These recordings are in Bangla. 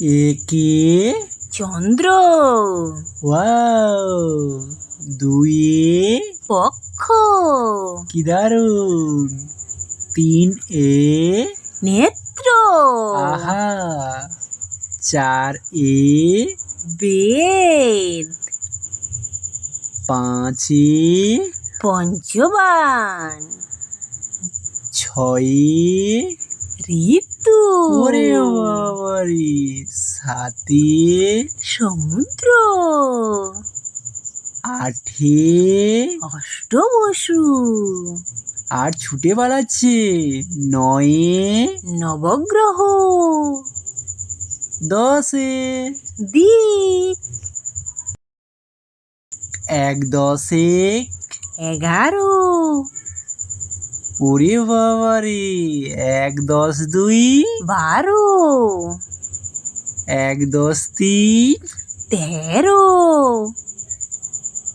একে চন্দ্র। ওয়াও দুইয়ে পক্ষ। কি দারুণ তিন এ নেত্র। আহা চার এ বেদ। পাঁচ পঞ্চবান। ছয়ে ঋতু। ওরে বাবারে সাতে সমুদ্র। আঠে অষ্টবসু আর ছুটে পালাচ্ছে নয়ে নবগ্রহ। দশে। দিক এক দশে এগারো। ওরে বাবারে এক দশ দুই। বারো। এক দশ তিন। তেরো।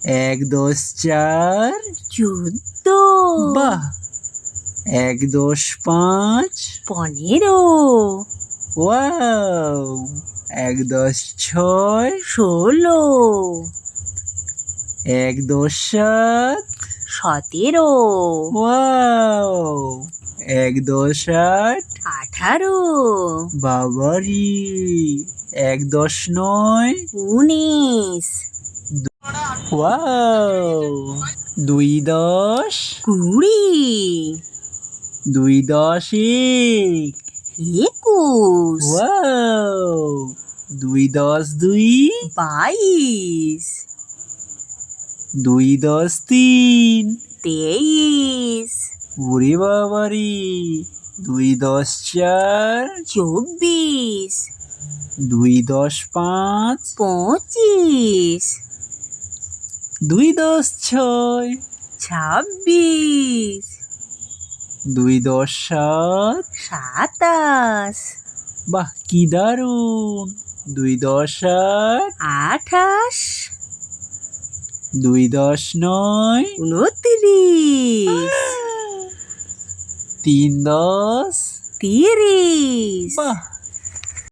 এক দশ চার। চোদ্দ। বাহ! এক দশ পাঁচ। পনেরো। ওয়াও! এক দশ ছয়। ষোলো। এক দশ সাত। সতেরো। ওয়াও! এক দশ আট আঠারো। বাবারি। এক দশ নয়। উনিশ। ওয়াও। দুই দশ। কুড়ি। দুই দশ এক। একুশ। ওয়াও। দুই দশ দুই। বাইশ। দুই দশ তিন। তেইশ। ওরে বাবারি দুই দশ চার চব্বিশ। দুই দশ পাঁচ পঁচিশ। দুই দশ ছয় ছাব্বিশ। দুই দশ সাত সাতাশ। বাহ কি দারুণ। দুই দশ আট আঠাশ। দুই দশ নয় উনত্রিশ। তিন দশ তিরিশ বাহ